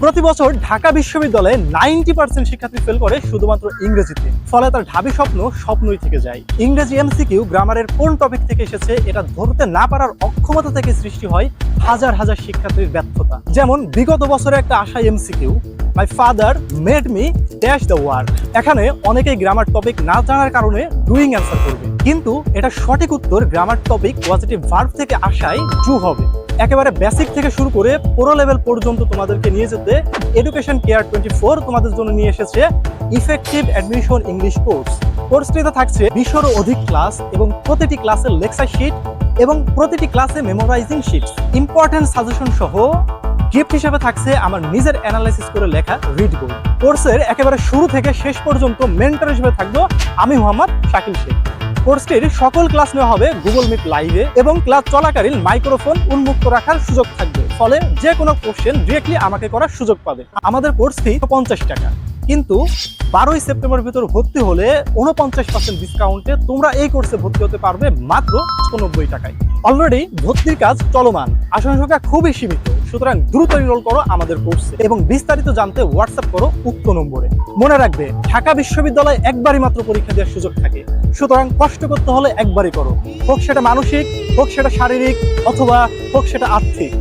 প্রতি বছর ঢাকা বিশ্ববিদ্যালয়ে নাইনটি পার্সেন্ট শিক্ষার্থী ফেল করে শুধুমাত্র ইংরেজিতে। ফলে তার ঢাবি স্বপ্ন স্বপ্নই থেকে যায়। ইংরেজি এমসিকিউ গ্রামারের কোন টপিক থেকে এসেছে এটা ধরতে না পারার অক্ষমতা থেকে সৃষ্টি হয় হাজার হাজার শিক্ষার্থীর ব্যর্থতা। যেমন, বিগত বছরে একটা আশা MCQ my father made me dash the word এখানে অনেকেই গ্রামার টপিক না জানার কারণে ডুইং অ্যান্সার করবে। কিন্তু এটা সঠিক উত্তর গ্রামার টপিক পজিটিভ ভার্ব থেকে আসায় ট্রু হবে। একেবারে বেসিক থেকে শুরু করে পুরো লেভেল পর্যন্ত তোমাদেরকে নিয়ে যেতে এডুকেশন কেয়ার টোয়েন্টি ফোর তোমাদের জন্য নিয়ে এসেছে ইফেক্টিভ অ্যাডমিশন ইংলিশ কোর্স কোর্সটিতে থাকছে বিশরও অধিক ক্লাস এবং প্রতিটি ক্লাসের লেকচার শিট এবং প্রতিটি ক্লাসে মেমোরাইজিং শিট ইম্পর্টেন্ট সাজেশন সহ গিফট হিসেবে থাকছে আমার নিজের অ্যানালাইসিস করে লেখা রিড বই কোর্সের একেবারে শুরু থেকে শেষ পর্যন্ত মেন্টর হিসেবে থাকব আমি মোহাম্মদ শাকিল শেখ। কোর্সটির সকল ক্লাস নেওয়া হবে গুগল মিট লাইভে এবং ক্লাস চলাকালীন মাইক্রোফোন উন্মুক্ত রাখার সুযোগ থাকবে। ফলে যে কোনো কোশ্চেন ডিরেক্টলি আমাকে করার সুযোগ পাবে। আমাদের কোর্স ফি পঞ্চাশ টাকা। কিন্তু বারোই সেপ্টেম্বর ভিতর ভর্তি হলে উনপঞ্চাশ পার্সেন্ট ডিসকাউন্টে তোমরা এই কোর্সে ভর্তি হতে পারবে মাত্র পঁচানব্বই টাকায়। অলরেডি ভর্তির কাজ চলমান। আসন সংখ্যা খুবই সীমিত। সুতরাং দ্রুত এনরোল করো আমাদের কোর্সে এবং বিস্তারিত জানতে হোয়াটসঅ্যাপ করো উক্ত নম্বরে। মনে রাখবে, ঢাকা বিশ্ববিদ্যালয়ে একবারই মাত্র পরীক্ষা দেওয়ার সুযোগ থাকে। সুতরাং কষ্ট করতে হলে একবারই করো। হোক সেটা মানসিক, হোক সেটা শারীরিক, অথবা হোক সেটা আর্থিক।